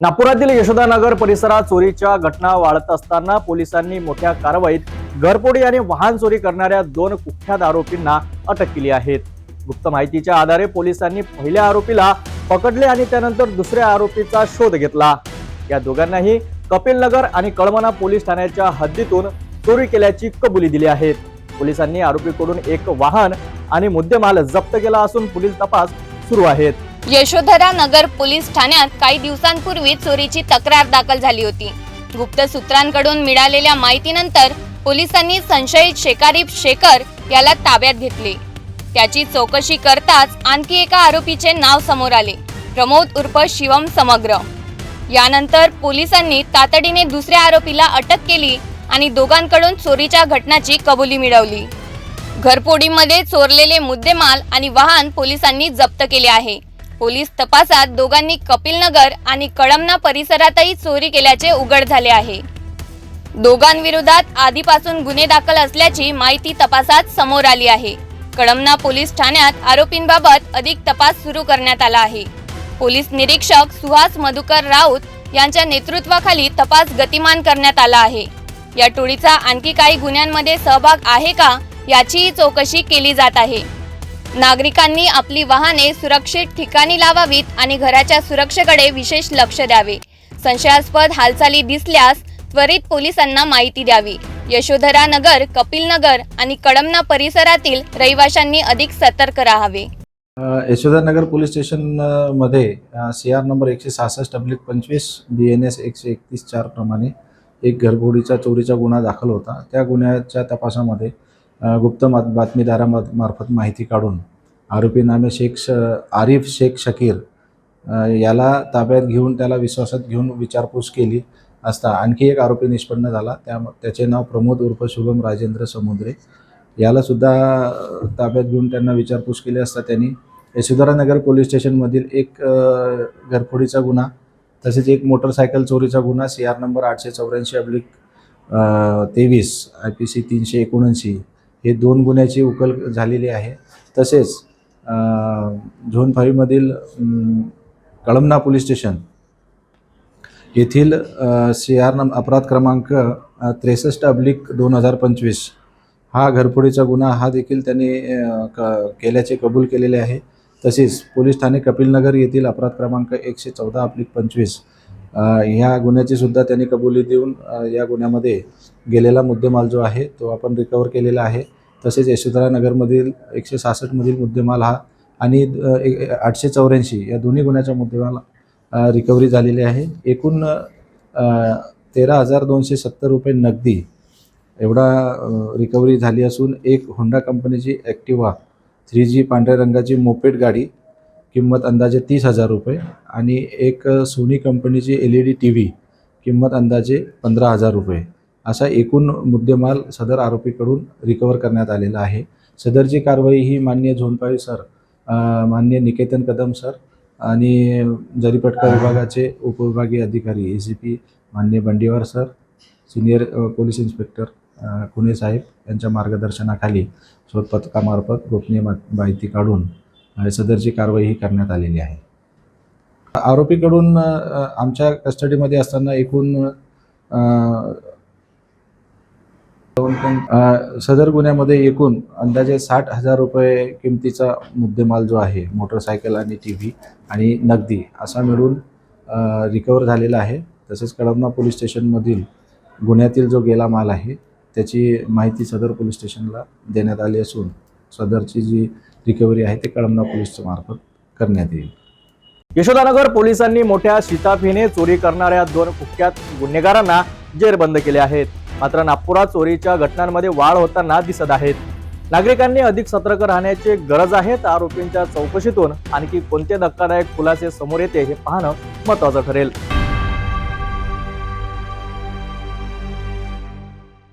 नागपुरातील यशोदानगर परिसरात चोरीच्या घटना वाढत असताना पोलिसांनी मोठ्या कारवाईत घरपोडी आणि वाहन चोरी करणाऱ्या दोन कुख्यात आरोपींना अटक केली आहे. गुप्त माहितीच्या आधारे पोलिसांनी पहिल्या आरोपीला पकडले आणि त्यानंतर दुसऱ्या आरोपीचा शोध घेतला. या दोघांनाही कपिलनगर आणि कळमना पोलीस ठाण्याच्या हद्दीतून चोरी केल्याची कबुली दिली आहे. पोलिसांनी आरोपीकडून एक वाहन आणि मुद्देमाल जप्त केला असून पुढील तपास सुरू आहेत. यशोधरा नगर पोलीस ठाण्यात काही दिवसांपूर्वी चोरीची तक्रार दाखल झाली होती. गुप्त सूत्रांकडून मिळालेल्या माहितीनंतर पोलिसांनी संशयित शेकारी शेखर याला ताब्यात घेतले. त्याची चौकशी करताच आणखी एका आरोपीचे नाव समोर आले प्रमोद उर्फ शिवम समग्र. यानंतर पोलिसांनी तातडीने दुसऱ्या आरोपीला अटक केली आणि दोघांकडून चोरीच्या घटनाची कबुली मिळवली. घरफोडीमध्ये चोरलेले मुद्देमाल आणि वाहन पोलिसांनी जप्त केले आहे. पोलीस तपासात दोघांनी कपिलनगर आणि कळमना परिसरातही चोरी केल्याचे उघड झाले आहे. दोघांविरोधात आधीपासून गुन्हे दाखल असल्याची माहिती तपासात समोर आली आहे. कळमना पोलीस ठाण्यात आरोपींबाबत अधिक तपास सुरू करण्यात आला आहे. पोलीस निरीक्षक सुहास मधुकर राऊत यांच्या नेतृत्वाखाली तपास गतिमान करण्यात आला आहे. या टोळीचा आणखी काही गुन्ह्यांमध्ये सहभाग आहे का याचीही चौकशी केली जात आहे. नागरिकांनी आपली वाहने सुरक्षित ठिकाणी लावावीत आणि घराच्या सुरक्षेकडे विशेष लक्ष द्यावे. संशयास्पद हालचाली दिसल्यास त्वरित पोलिसांना माहिती द्यावी. यशोधरा नगर कपिल नगर आणि कडमना परिसरातील रहिवाशांनी अधिक सतर्क राहावे. यशोधरा नगर पोलीस स्टेशनमध्ये सी आर नंबर एकशे सहासष्ट डब्ल्यू पंचवीस बी एन एस एकशे एकतीस चार प्रमाणे एक घरफोडीचा चोरीचा गुन्हा दाखल होता. त्या गुन्ह्याच्या तपासामध्ये गुप्त बातमीदारामार्फत माहिती काढून आरोपी नामे शेख श आरिफ शेख शकीर याला ताब्यात घेऊन त्याला विश्वासात घेऊन विचारपूस केली असता आणखी एक आरोपी निष्पन्न झाला. त्या त्याचे नाव प्रमोद उर्फ शुभम राजेंद्र समुद्रे. यालासुद्धा ताब्यात घेऊन त्यांना विचारपूस केली असता त्यांनी यशोधरानगर पोलीस स्टेशनमधील एक घरफोडीचा गुन्हा तसेच एक मोटरसायकल चोरीचा गुन्हा सी आर नंबर आठशे चौऱ्याऐंशी अब्लिक तेवीस आय पी सी तीनशे एकोणऐंशी हे दोन गुन्ह्याची उकल झालेली आहे. तसेच झोन फाईव्हमधील कळमना पोलीस स्टेशन येथील सी आर नम अपराध क्रमांक त्रेसष्ट अब्लिक दोन हजार पंचवीस हा घरफोडीचा गुन्हा हा देखील त्यांनी क केल्याचे कबूल केलेले आहे. तसेच पोलीस ठाणे कपिलनगर येथील अपराध क्रमांक एकशे चौदा अब्लिक पंचवीस ह्या गुन्ह्याची सुद्धा त्यांनी कबुली देऊन या गुन्ह्यामध्ये गेलेला मुद्देमाल जो आहे तो आपण रिकवर केलेला आहे. तसेच यशोधरा नगरमधील एकशे सहासष्टमधील मुद्देमाल हा आणि आठशे चौऱ्याऐंशी या दोन्ही गुन्ह्याचा मुद्देमाल रिकव्हरी झालेली आहे. एकूण तेरा हजार दोनशे सत्तर रुपये नगदी एवढा रिकव्हरी झाली असून एक होंडा कंपनीची ॲक्टिवा थ्री जी पांढऱ्या रंगाची मोपेड गाडी किंमत अंदाजे तीस हजार रुपये आणि एक सोनी कंपनीची L E D T V किंमत अंदाजे पंधरा हजार रुपये. असा एकूण मुद्देमाल सदर आरोपीकडून रिकवर करण्यात आलेला आहे. सदरची कारवाई ही मान्य झोनपाई सर मान्य निकेतन कदम सर आणि जरीपटका विभागाचे उपविभागीय अधिकारी ए सी पी मान्य Bandiwar sir senior police inspector अ, खुने साहेब यांच्या मार्गदर्शनाखाली शोध पथकामार्फत गोपनीय मा- माहिती काढून सदरची कारवाई ही करण्यात आलेली आहे. आरोपीकडून आमच्या कस्टडीमध्ये असताना एकूण सदर गुन्ह्यामध्ये एकूण अंदाजे साठ हजार रुपये किमतीचा मुद्देमाल जो आहे मोटरसायकल आणि टी व्ही आणि नगदी असा मिळून रिकवर झालेला आहे. तसेच कळमना पोलीस स्टेशनमधील गुन्ह्यातील जो गेला माल आहे त्याची माहिती सदर पोलीस स्टेशनला देण्यात आली असून सदरची जी रिकव्हरी आहे ते कळमना पोलीसच्या मार्फत करण्यात येईल. यशोदानगर पोलिसांनी मोठ्या शिताफीने चोरी करणाऱ्या दोन कुख्यात गुन्हेगारांना जेरबंद केले आहेत. मात्र नागपुरात चोरीच्या घटनांमध्ये वाढ होताना दिसत आहेत. नागरिकांनी अधिक सतर्क राहण्याची गरज आहे तर आरोपींच्या चौकशीतून आणखी कोणते धक्कादायक खुलासे समोर येते हे पाहणं महत्वाचं ठरेल.